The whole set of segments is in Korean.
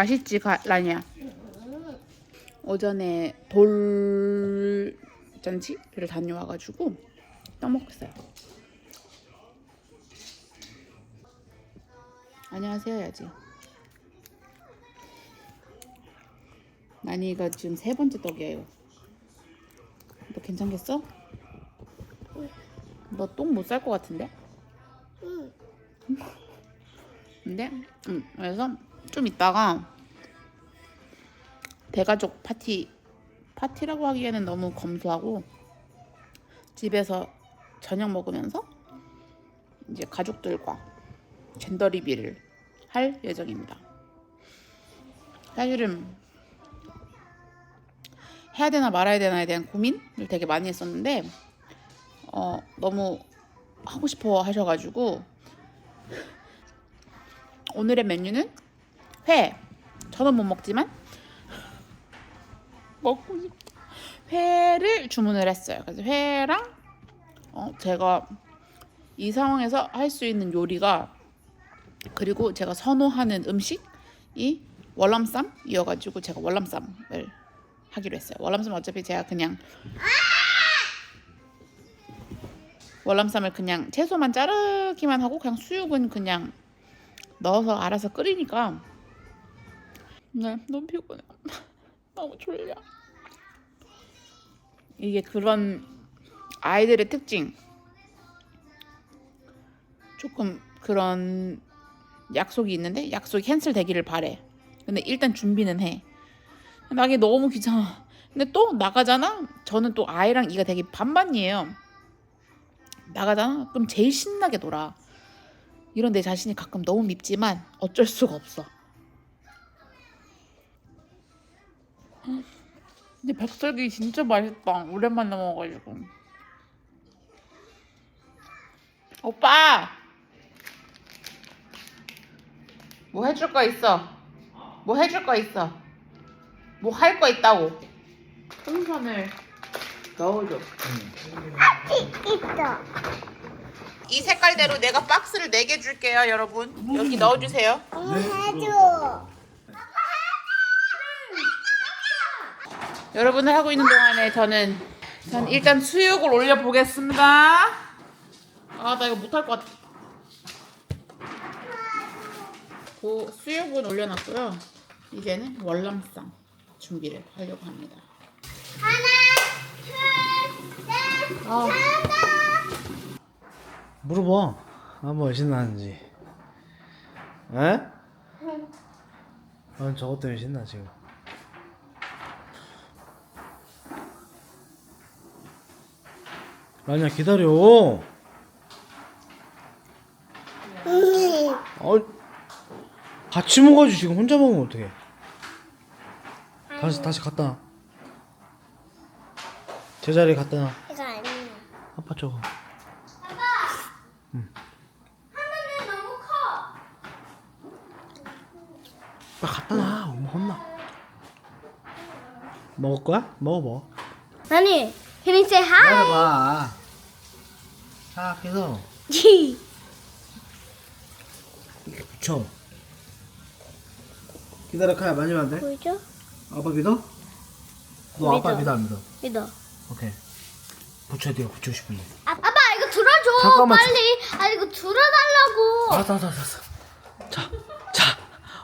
맛있지 가, 라니야. 오전에 돌잔치를 다녀와가지고 떡 먹었어요. 안녕하세요 야지. 나니가 지금 세 번째 떡이에요. 너 괜찮겠어? 너 똥 못 쌀 것 같은데? 응. 근데 음, 그래서 좀 이따가 대가족 파티 파티라고 하기에는 너무 검소하고 집에서 저녁 먹으면서 이제 가족들과 젠더 리뷰를 할 예정입니다. 사실은 해야 되나 말아야 되나에 대한 고민을 되게 많이 했었는데 어, 너무 하고 싶어 하셔가지고 오늘의 메뉴는 회. 저는 못 먹지만 먹고 싶. 회를 주문을 했어요. 그래서 회랑 어, 제가 이 상황에서 할 수 있는 요리가 그리고 제가 선호하는 음식이 월남쌈이어가지고 제가 월남쌈을 하기로 했어요. 월남쌈 어차피 제가 그냥 월남쌈을 그냥 채소만 자르기만 하고 그냥 수육은 그냥 넣어서 알아서 끓이니까 네 너무 피곤해. 너무 졸려. 이게 그런 아이들의 특징. 조금 그런 약속이 있는데 약속이 캔슬 되기를 바래. 근데 일단 준비는 해. 나게 너무 귀찮아. 근데 또 나가잖아? 저는 또 아이랑 이가 되게 반반이에요. 나가잖아? 그럼 제일 신나게 놀아. 이런 내 자신이 가끔 너무 밉지만 어쩔 수가 없어. 근데 백설기 진짜 맛있다. 오랜만에 먹어가지고. 오빠! 뭐 해줄 거 있어? 뭐 해줄 거 있어? 뭐 할 거 있다고? 풍선을 넣어줘. 있어. 이 색깔대로 내가 박스를 4개 줄게요, 여러분. 여기 넣어주세요. 해줘. 여러분을 하고 있는 동안에 저는 전 일단 수육을 올려 보겠습니다. 아, 나 이거 못할 것 같아. 그 수육은 올려놨고요. 이제는 월남쌈 준비를 하려고 합니다. 하나, 둘, 셋, 아, 물어봐. 한번 신나는지. 에? 난 저것 때문에 신나 지금. 라니야 기다려. 어, 같이 먹어야지 지금 혼자 먹으면 어떡해. 다시 다시 갖다 놔. 제자리에 갖다 놔. 이거 아니야. 아빠 저거. 하나는 너무 커. 빨리 갖다 놔. 엄마 혼나. 먹을 거야? 먹어 먹어. 아니, can you say hi? 기다려봐. 싹 해서 붙여. 기다려 카야 만지면 안 돼? 보이죠? 아빠 믿어? 너 아빠 믿어. 믿어 안 믿어? 믿어. 오케이. 붙여야 돼요. 붙이고 싶은데. 아, 아빠 이거 들어줘. 잠깐만, 빨리. 아 이거 들어달라고. 알았어 알았어 알았어. 자, 자.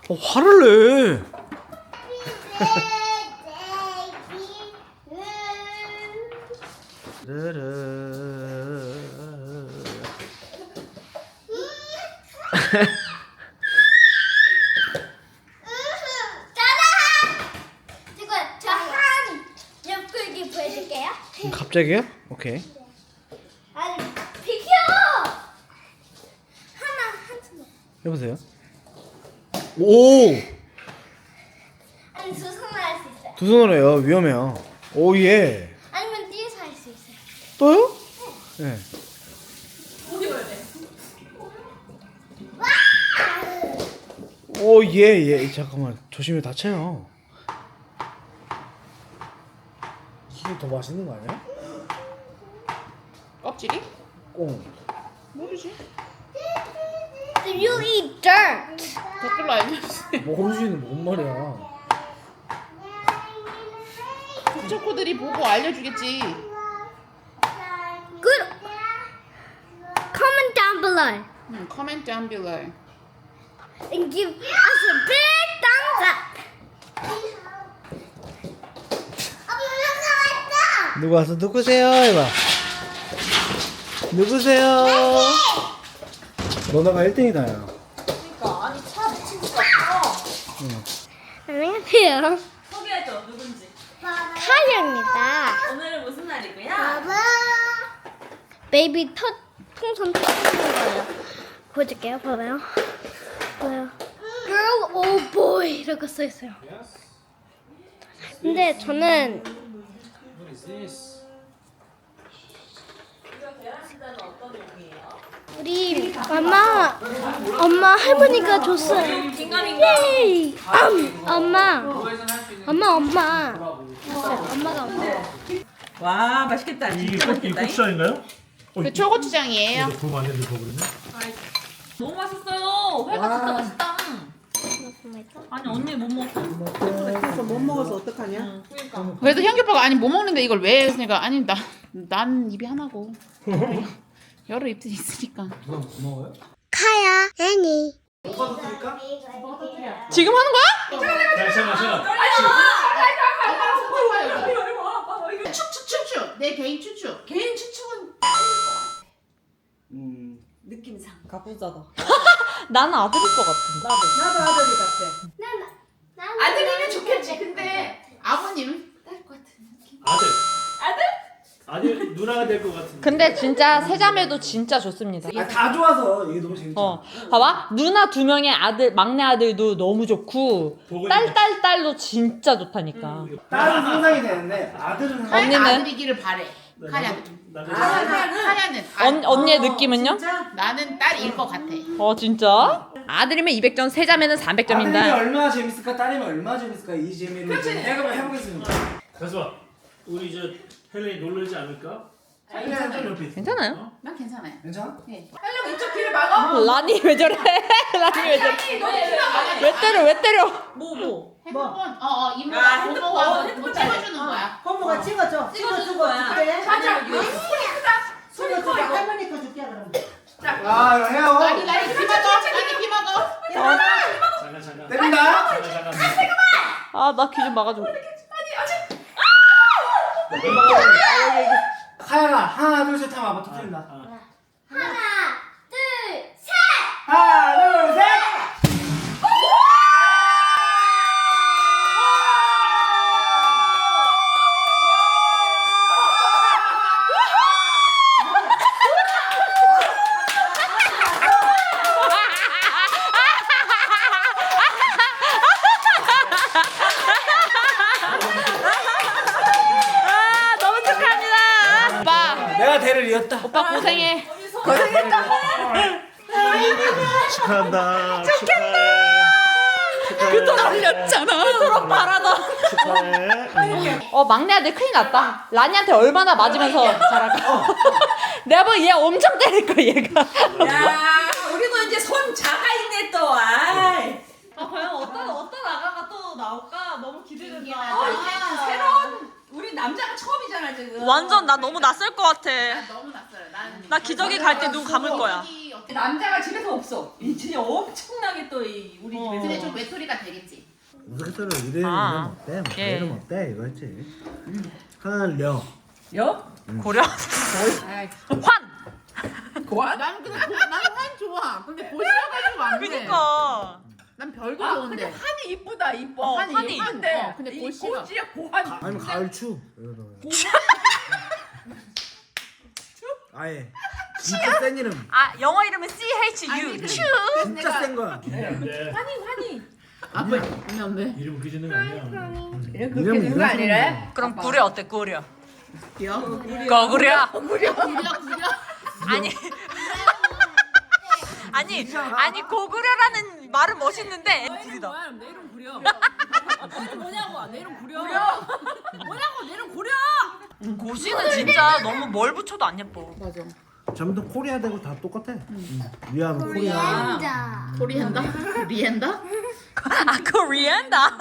어, 화를 내. 짜잔! 지금 저한 옆구리 보여줄게요. 갑자기요? 오케이. 아니 비켜! 하나 한 손. 해보세요. 오! 아니 두 손으로 할 수 있어요. 두 손으로 해요. 위험해요. 오, 예. 아니면 뒤에서 할 수 있어요. 또요? 네. 오, 예, 예. 잠깐만. 조심히 다쳐요. 이게 더 맛있는 거 아니야? 껍질이? 꽁. 모르지. You eat dirt. 댓글로 알려주세요. 모르지는 뭔 말이야. 부처코들이 보고 알려주겠지. Good. Comment down below 음, comment down below. And give us a big thumbs up. 누구 와서 누구세요? 해봐. 누구세요? 너나가 1등이다, 야. 안녕하세요. 소개해줘 누군지 카야입니다. 오늘은 무슨 날이고요? 베이비 터 풍선 터트리는 거예요. 보여줄게요. 봐봐요. 봐요. Girl or boy 이렇게 써 있어요. 근데 저는? 우리 엄마 엄마 할머니가 줬어요. 예이! 암, 엄마 엄마 엄마 줬어요. 엄마가 엄마. 와 맛있겠다 이게 맛있겠다 고추장인가요? 그 초고추장이에요. 안 되는데. 너무 맛있어요. 회가 진짜 맛있다. 아니 언니 못 먹어. 그래서 현기 오빠가 아니 못 먹는데 이걸 왜 했으니까 아니 나 난 입이 하나고. 여러 입들이 있으니까. 누가 못 먹어요? 카야 애니. 지금 하는 거야? 잠시만, 잠시만. 추추추추 내 개인 추추. 개인 추추는 음. 가부자다 나는 아들일 것 같은데 아들이면 좋겠지. 근데 아버님 아들. 아들? 아들 누나가 될 것 같은데. 근데 진짜 세자매도 진짜 좋습니다 아, 다 좋아서 이게 너무 재밌잖아. 어 봐봐 누나 두 명의 아들 막내 아들도 너무 좋고 보고 딸딸 딸도 진짜 좋다니까 딸은 상상이 되는데 아들은 상- 언니는? 아들이기를 바래. 카야는. 나도 카야는 언, 언니의 느낌은요? 나는 딸일 것 같아. 어 진짜? 아들이면 200점 세자매는 아들이 300점인데 얼마나 재밌을까 딸이면 얼마나 재밌을까 이 재미를 이제 해보, 해보겠습니다. 가서 우리 이제 헬렌이 놀라지 않을까? 헬렌 좀 옆에 있어. 괜찮아요? 난 괜찮아요. 괜찮아? 라니 왜 저래? 라니 왜 저래? 왜 때려 왜 때려? 핸드폰 어어 이모가 뭐 찍어주는 거야. 고모가 찍어줘. 찍어주고 줄게. 맞아. 찍어주고 할머니 거 줄게 그럼. 아 이거 해요. 나니 나니 피 먹어. 나니 피 먹어. 잠깐 잠깐. 때린다. 잠깐 잠깐. 아나귀좀 막아줘. 내가 대를 이었다. 오빠 고생해. 축하한다. 축하해. 그돈 날렸잖아. 그럼 말하다. 축하해. 어 막내 아들 큰일 났다. 라니한테 얼마나 맞으면서 자랄까. 내가 보기엔 얘 엄청 때릴 거야 얘가. 야, 우리도 이제 손 자가 있네 또. 아이. 아 과연 어떤 어떤 아가가 또 나올까 너무 기대된다. 어, 이게 새로운 남자가 처음이잖아 지금. 완전 나 너무 낯설 것 같아. 너무 낯설어. 난 나 기저귀 갈 때 눈 감을 거야. 어떻게- 남자가 집에서 없어. 이 진짜 엄청나게 또 이 우리 어. 집에서. 좀 외톨이가 되겠지. 우스갯소리로 이름 아. 어때? 예. 이름 어때? 이거 했지. 하려. 여? 고려. 환. 나는 근데 고, 나는 환 좋아. 근데 고시가지고 안 돼. 그니까. 난 별거 아, 좋은데. 근데 한이 이쁘다 이뻐. 어, 한이 한이 이쁜데. 이뻐. 근데 이. 고지야 고한. 아니면 가을 추. 이러다가. 아예. 진짜 센 이름. 아 영어 이름은 C H U. 추. 진짜 센 거야. 네. 아, 왜? 그냥 왜? 이름 그지는 거 아니야. 이름 이런 거 아니래? 그럼 구려 어때 구려? 귀여? 거구려. 구려 구려. 아니. 아니 아니 고구려라는 말은 멋있는데 애들이다. 내 이름 구려. 너희들 뭐냐고 내 이름 구려. 뭐냐고 내 이름 구려. 고시는 진짜 너무 뭘 붙여도 안 예뻐. 맞아. 전부 다 코리아 되고 다 똑같아. 위하면 코리아. 자. 코리엔다? 리엔다? 아 코리안다.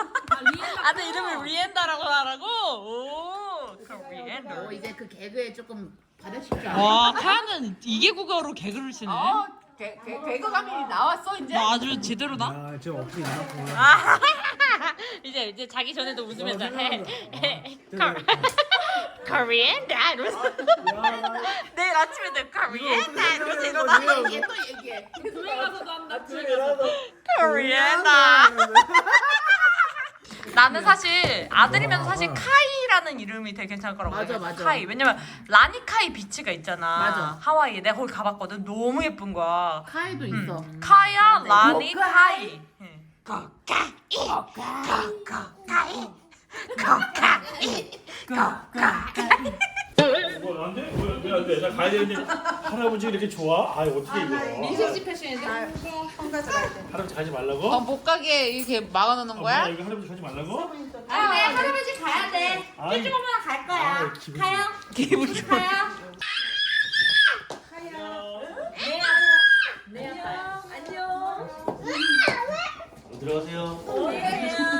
아들 이름을 리엔다라고 하라고. 오 코리안다. 어 이제 그 개그에 조금 받아칠 줄 알아. 와 카야는 이게 국어로 개그를 치네. 어, 개, 개, 개그 감이 나왔어 이제. 나 아주 제대로다. 아, 지금 어떻게 나왔구나. 아, 이제 이제 자기 전에도 웃으면서 해. 코리안다 이러면서 내일 아침에도 코리안다 이러면서 일어나. 얘또 얘기해. 코리안다. 나는 사실 아들이면 사실 카이라는 이름이 되게 괜찮을 거라고 맞아, 생각해. 맞아. 카이 왜냐면 라니카이 비치가 있잖아. 맞아. 하와이에 내가 거기 가봤거든. 너무 예쁜 거야. 카이도 있어. 음. 카야 라니 카이. 응. 뭐 안 돼? 왜안 돼? 나 가야 되는데 할아버지 이렇게 좋아? 아 어떻게 이거? 민식씨 패션인데? 할아버지 가지 말라고? 어, 못 가게 이렇게 막아놓는 어, 거야? 뭐야, 이거 할아버지 가지 말라고? 아, 네, 할아버지 가야 돼. 아이, 쭈쭈 엄마랑 갈 거야. 아, 기분 가요. 기분 좋아. 가요. 들어가세요. 조심히 들어가세요. 바이.